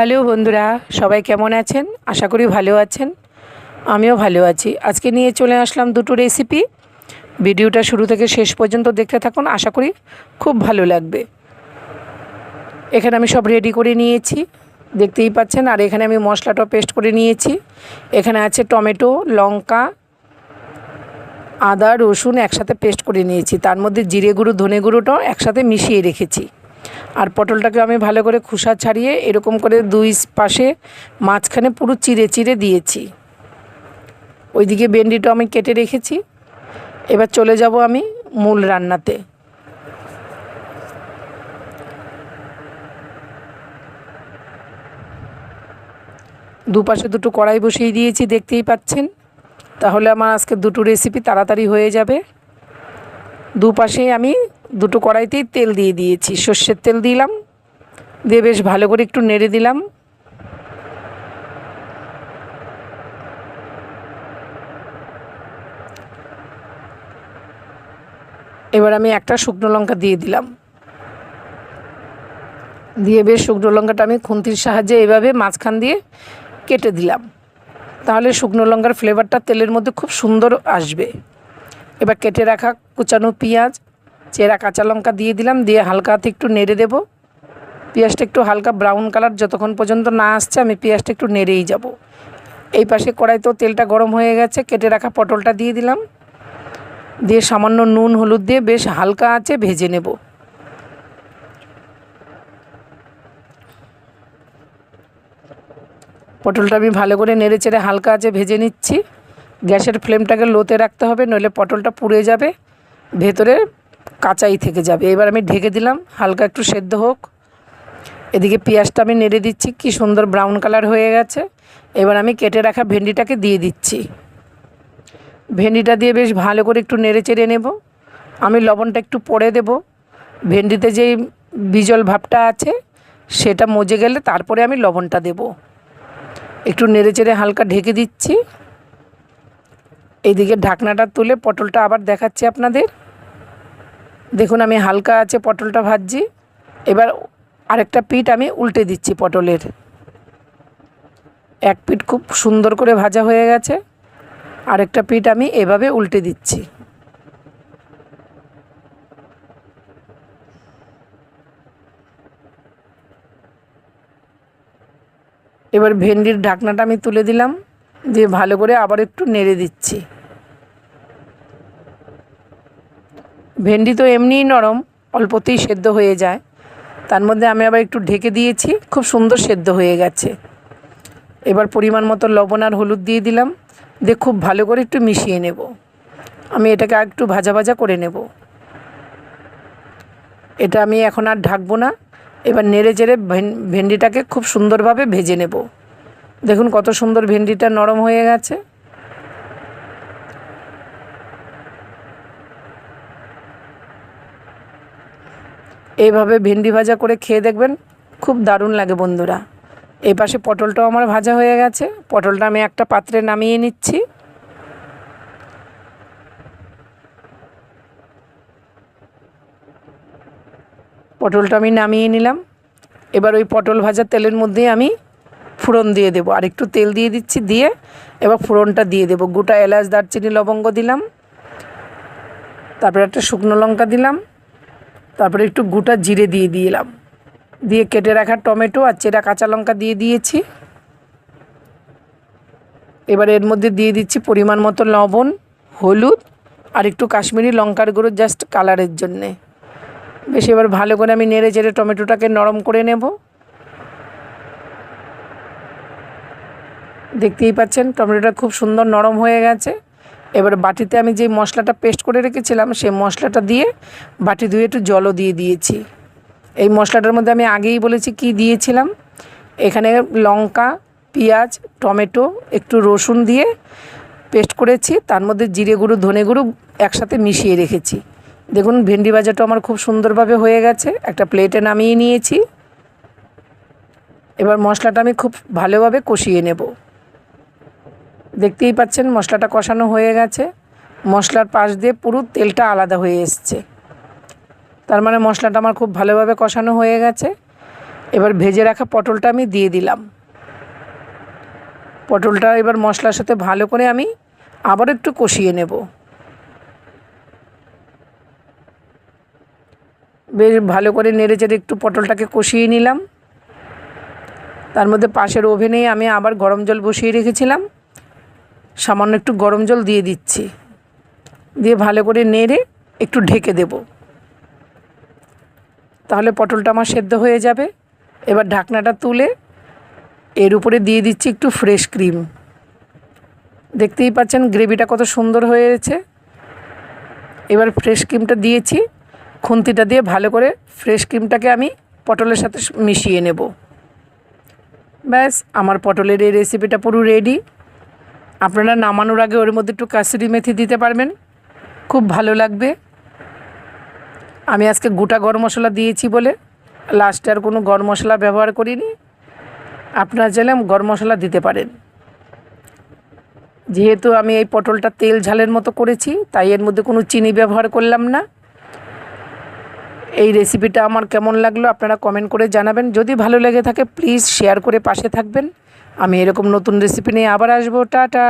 Hello বন্ধুরা, সবাই কেমন আছেন? আশা করি ভালো আছেন। আমিও ভালো আছি। আজকে নিয়ে চলে আসলাম দুটো রেসিপি ভিডিওটা শুরু থেকে শেষ পর্যন্ত দেখতে থাকুন, আশা করি খুব ভালো লাগবে। এখানে আমি সব রেডি করে নিয়েছি, দেখতেই পাচ্ছেন। আর এখানে আমি মশলাটা পেস্ট করে নিয়েছি। এখানে আছে টমেটো, লঙ্কা, আদা, রসুন একসাথে পেস্ট করে নিয়েছি। তার মধ্যে জিরে গুঁড়ো, ধনে গুঁড়োটাও একসাথে মিশিয়ে রেখেছি। আর পটলটাকে আমি ভালো করে খোসা ছাড়িয়ে এরকম করে দুই পাশে মাঝখানে পুরো চিড়ে চিড়ে দিয়েছি। ওইদিকে ভেন্ডিটা আমি কেটে রেখেছি। এবার চলে যাব আমি মূল রান্নাতে। দুপাশে দুটো কড়াই বসিয়ে দিয়েছি, দেখতেই পাচ্ছেন। তাহলে আমার আজকে দুটো রেসিপি তাড়াতাড়ি হয়ে যাবে। দুপাশে আমি দুটো কড়াইতেই তেল দিয়ে দিয়েছি। সর্ষের তেল দিলাম, দিয়ে বেশ ভালো করে একটু নেড়ে দিলাম। এবার আমি একটা শুকনো লঙ্কা দিয়ে দিলাম। দিয়ে বেশ শুকনো লঙ্কাটা আমি খুন্তির সাহায্যে এভাবে মাঝখান দিয়ে কেটে দিলাম। তাহলে শুকনো লঙ্কার ফ্লেভারটা তেলের মধ্যে খুব সুন্দর আসবে। এবার কেটে রাখা কুচানো পেঁয়াজ চেরা কাঁচা লঙ্কা দিয়ে দিলাম, দিয়ে হালকা হাতে একটু নেড়ে দেব। পেঁয়াজটা একটু হালকা ব্রাউন কালার যতক্ষণ পর্যন্ত না আসছে আমি পেঁয়াজটা একটু নেড়েই যাব। এই পাশে কড়াইতেও তেলটা গরম হয়ে গেছে, কেটে রাখা পটলটা দিয়ে দিলাম। দিয়ে সামান্য নুন, হলুদ দিয়ে বেশ হালকা আছে ভেজে নেব। পটলটা আমি ভালো করে নেড়ে চেড়ে হালকা আছে ভেজে নিচ্ছি। গ্যাসের ফ্লেমটাকে লোতে রাখতে হবে, নইলে পটলটা পুড়ে যাবে। ভেতরে কাঁচাই থেকে যাবে। এবার আমি ঢেকে দিলাম, হালকা একটু সেদ্ধ হোক। এদিকে পেঁয়াজটা আমি নেড়ে দিচ্ছি, কি সুন্দর ব্রাউন কালার হয়ে গেছে। এবার আমি কেটে রাখা ভেন্ডিটাকে দিয়ে দিচ্ছি। ভেন্ডিটা দিয়ে বেশ ভালো করে একটু নেড়ে চেড়ে নেব। আমি লবণটা একটু পরে দেব। ভেন্ডিতে যেই বিজল ভাবটা আছে, সেটা মজে গেলে তারপরে আমি লবণটা দেব। একটু নেড়ে চেড়ে হালকা ঢেকে দিচ্ছি। এইদিকে ঢাকনাটা তুলে পটলটা আবার দেখাচ্ছি আপনাদের। দেখুন, আমি হালকা আছে পটলটা ভাজছি। এবার আরেকটা পিঠ আমি উল্টে দিচ্ছি পটলের। এক পিঠ খুব সুন্দর করে ভাজা হয়ে গেছে। আরেকটা পিঠ আমি এভাবে উল্টে দিচ্ছি। এবার ভেন্ডির ঢাকনাটা আমি তুলে দিলাম, দিয়ে ভালো করে আবার একটু নেড়ে দিচ্ছি। ভেন্ডি তো এমনিই নরম, অল্পতেই সেদ্ধ হয়ে যায়। তার মধ্যে আমি আবার একটু ঢেকে দিয়েছি, খুব সুন্দর সেদ্ধ হয়ে গেছে। এবার পরিমাণ মতো লবণ আর হলুদ দিয়ে দিলাম, দিয়ে খুব ভালো করে একটু মিশিয়ে নেব। আমি এটাকে আর একটু ভাজা ভাজা করে নেব। এটা আমি এখন আর ঢাকবো না, এবার নেড়ে চেড়ে ভেন্ডিটাকে খুব সুন্দরভাবে ভেজে নেব। দেখুন কত সুন্দর ভেন্ডিটা নরম হয়ে গেছে। এইভাবে ভেন্ডি ভাজা করে খেয়ে দেখবেন খুব দারুণ লাগে বন্ধুরা। এই পাশে পটলটাও আমার ভাজা হয়ে গেছে। পটলটা আমি একটা পাত্রে নামিয়ে নিচ্ছি। পটলটা আমি নামিয়ে নিলাম। এবার ওই পটল ভাজা তেলের মধ্যে আমি ফোড়ন দিয়ে দেবো। আর একটু তেল দিয়ে দিচ্ছি, দিয়ে এবার ফোড়নটা দিয়ে দেবো। গোটা এলাচ, দারচিনি, লবঙ্গ দিলাম। তারপরে একটা শুকনো লঙ্কা দিলাম। তারপরে একটু গোটা জিরে দিয়ে দিলাম। দিয়ে কেটে রাখা টমেটো আর চেরা কাঁচা লঙ্কা দিয়ে দিয়েছি। এবার এর মধ্যে দিয়ে দিচ্ছি পরিমাণ মতো লবণ, হলুদ আর একটু কাশ্মীরি লঙ্কার গুঁড়ো জাস্ট কালারের জন্যে। বেশ, এবার ভালো করে আমি নেড়ে চেড়ে টমেটোটাকে নরম করে নেব। দেখতেই পাচ্ছেন, টমেটোটা খুব সুন্দর নরম হয়ে গেছে। এবার বাটিতে আমি যে মশলাটা পেস্ট করে রেখেছিলাম, সেই মশলাটা দিয়ে বাটি ধুয়ে একটু জলও দিয়ে দিয়েছি। এই মশলাটার মধ্যে আমি আগেই বলেছি কি দিয়েছিলাম। এখানে লঙ্কা, পেঁয়াজ, টমেটো, একটু রসুন দিয়ে পেস্ট করেছি। তার মধ্যে জিরে গুঁড়ো, ধনে গুঁড়ো একসাথে মিশিয়ে রেখেছি। দেখুন, ভেন্ডি ভাজাটা আমার খুব সুন্দরভাবে হয়ে গেছে। একটা প্লেটে নামিয়ে নিয়েছি। এবার মশলাটা আমি খুব ভালোভাবে কষিয়ে নেব। দেখতেই পাচ্ছেন মশলাটা কষানো হয়ে গেছে। মশলার পাশ দিয়ে পুরো তেলটা আলাদা হয়ে এসছে। তার মানে মশলাটা আমার খুব ভালোভাবে কষানো হয়ে গেছে। এবার ভেজে রাখা পটলটা আমি দিয়ে দিলাম। পটলটা এবার মশলার সাথে ভালো করে আমি আবার একটু কষিয়ে নেব। বেশ ভালো করে নেড়ে চেড়ে একটু পটলটাকে কষিয়ে নিলাম। তার মধ্যে পাশের ওভেনেই আমি আবার গরম জল বসিয়ে রেখেছিলাম। সামান্য একটু গরম জল দিয়ে দিচ্ছি। দিয়ে ভালো করে নেড়ে একটু ঢেকে দেব। তাহলে পটলটা আমার সেদ্ধ হয়ে যাবে। এবার ঢাকনাটা তুলে এর উপরে দিয়ে দিচ্ছি একটু ফ্রেশ ক্রিম। দেখতেই পাচ্ছেন গ্রেভিটা কত সুন্দর হয়েছে। এবার ফ্রেশ ক্রিমটা দিয়েছি। খুন্তিটা দিয়ে ভালো করে ফ্রেশ ক্রিমটাকে আমি পটলের সাথে মিশিয়ে নেব। ব্যাস, আমার পটলের এই রেসিপিটা পুরো রেডি আপনারা নামানোর আগে ওর মধ্যে একটু কাসুরি মেথি দিতে পারবেন। খুব ভালো লাগবে। আমি আজকে গোটা গরম মশলা দিয়েছি বলে লাস্টে আর কোনো গরম মশলা ব্যবহার করিনি। আপনারা চাইলে গরম মশলা দিতে পারেন। যেহেতু আমি এই পটলটা তেল ঝালের মতো করেছি, তাই এর মধ্যে কোনো চিনি ব্যবহার করলাম না। এই রেসিপিটা আমার কেমন লাগল আপনারা কমেন্ট করে জানাবেন। যদি ভালো লেগে থাকে প্লিজ শেয়ার করে পাশে থাকবেন। আমি এরকম নতুন রেসিপি নিয়ে আবার আসব টাটা।